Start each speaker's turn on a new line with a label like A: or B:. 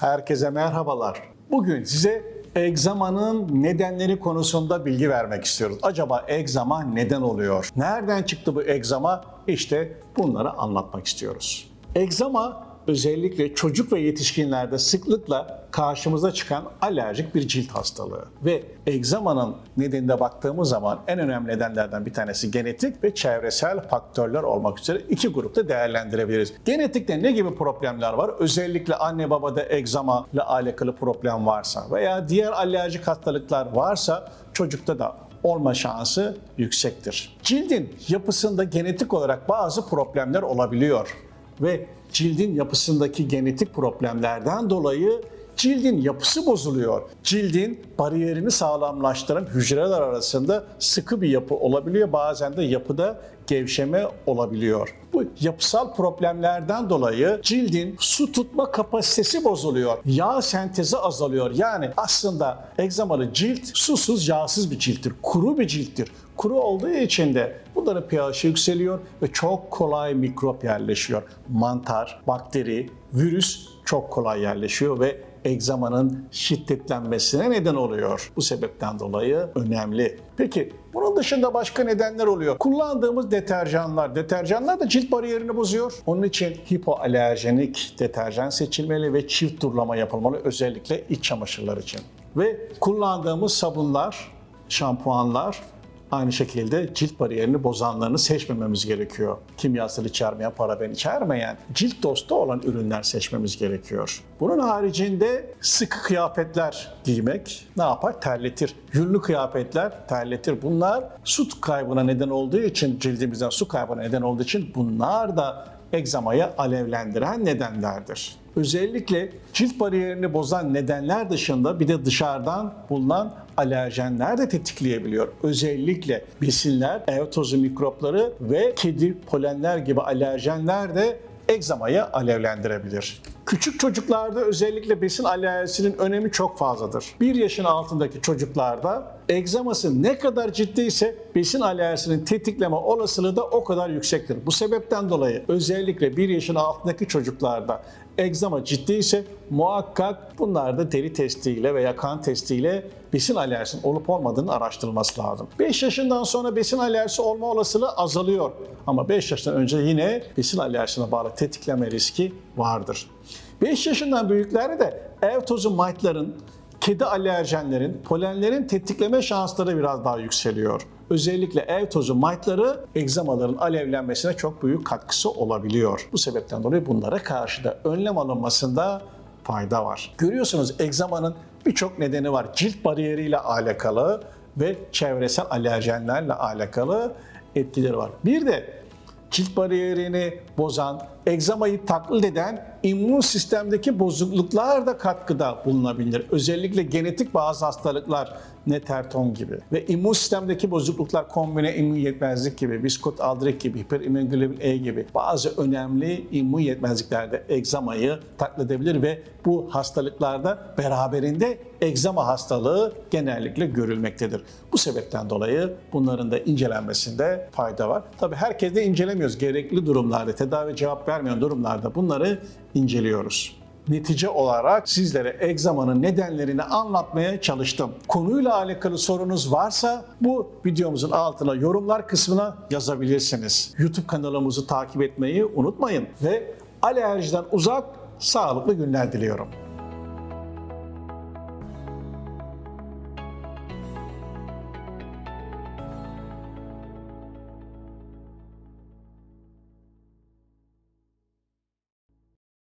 A: Herkese merhabalar. Bugün size egzamanın nedenleri konusunda bilgi vermek istiyoruz. Acaba egzama neden oluyor? Nereden çıktı bu egzama? İşte bunları anlatmak istiyoruz. Egzama özellikle çocuk ve yetişkinlerde sıklıkla karşımıza çıkan alerjik bir cilt hastalığı. Ve egzamanın nedenine baktığımız zaman en önemli nedenlerden bir tanesi genetik ve çevresel faktörler olmak üzere iki grupta değerlendirebiliriz. Genetikte ne gibi problemler var? Özellikle anne babada egzama ile alakalı problem varsa veya diğer alerjik hastalıklar varsa çocukta da olma şansı yüksektir. Cildin yapısında genetik olarak bazı problemler olabiliyor ve cildin yapısındaki genetik problemlerden dolayı cildin yapısı bozuluyor. Cildin bariyerini sağlamlaştıran hücreler arasında sıkı bir yapı olabiliyor. Bazen de yapıda gevşeme olabiliyor. Bu yapısal problemlerden dolayı cildin su tutma kapasitesi bozuluyor. Yağ sentezi azalıyor. Yani aslında egzamalı cilt susuz, yağsız bir cilttir. Kuru bir cilttir. Kuru olduğu için de bunların pH'i yükseliyor ve çok kolay mikrop yerleşiyor. Mantar, bakteri, virüs çok kolay yerleşiyor ve egzamanın şiddetlenmesine neden oluyor. Bu sebepten dolayı önemli. Peki bunun dışında başka nedenler oluyor. Kullandığımız deterjanlar, deterjanlar da cilt bariyerini bozuyor. Onun için hipoalerjenik deterjan seçilmeli ve çift durulama yapılmalı özellikle iç çamaşırlar için. Ve kullandığımız sabunlar, şampuanlar Aynı şekilde cilt bariyerini bozanlarını seçmememiz gerekiyor. Kimyasal içermeyen, paraben içermeyen, cilt dostu olan ürünler seçmemiz gerekiyor. Bunun haricinde sıkı kıyafetler giymek ne yapar? Terletir. Yünlü kıyafetler terletir. Bunlar su kaybına neden olduğu için, cildimizden su kaybına neden olduğu için bunlar da egzamayı alevlendiren nedenlerdir. Özellikle cilt bariyerini bozan nedenler dışında bir de dışarıdan bulunan alerjenler de tetikleyebiliyor. Özellikle besinler, ev tozu mikropları ve kedi polenler gibi alerjenler de egzamayı alevlendirebilir. Küçük çocuklarda özellikle besin alerjisinin önemi çok fazladır. 1 yaşın altındaki çocuklarda egzaması ne kadar ciddiyse besin alerjisinin tetikleme olasılığı da o kadar yüksektir. Bu sebepten dolayı özellikle 1 yaşın altındaki çocuklarda egzama ciddiyse muhakkak bunlarda deri testiyle veya kan testiyle besin alerjisinin olup olmadığının araştırılması lazım. 5 yaşından sonra besin alerjisi olma olasılığı azalıyor. Ama 5 yaştan önce yine besin alerjisine bağlı tetikleme riski vardır. 5 yaşından büyüklerde de ev tozu mite'ların, kedi alerjenlerin, polenlerin tetikleme şansları biraz daha yükseliyor. Özellikle ev tozu mite'ları egzamaların alevlenmesine çok büyük katkısı olabiliyor. Bu sebepten dolayı bunlara karşı da önlem alınmasında fayda var. Görüyorsunuz egzamanın birçok nedeni var. Cilt bariyeriyle alakalı ve çevresel alerjenlerle alakalı etkileri var. Bir de cilt bariyerini bozan, egzamayı taklit eden immün sistemdeki bozukluklar da katkıda bulunabilir. Özellikle genetik bazı hastalıklar, neterton gibi ve immün sistemdeki bozukluklar kombine immün yetmezlik gibi, biskot aldrik gibi, hiperimmünoglobulin E gibi bazı önemli immün yetmezliklerde egzamayı taklit edebilir ve bu hastalıklarda beraberinde egzama hastalığı genellikle görülmektedir. Bu sebepten dolayı bunların da incelenmesinde fayda var. Tabii herkes de incelemiyoruz. Gerekli durumlarda, tedavi cevap vermeyen durumlarda bunları inceliyoruz. Netice olarak sizlere egzamanın nedenlerini anlatmaya çalıştım. Konuyla alakalı sorunuz varsa bu videomuzun altına yorumlar kısmına yazabilirsiniz. YouTube kanalımızı takip etmeyi unutmayın ve alerjiden uzak sağlıklı günler diliyorum.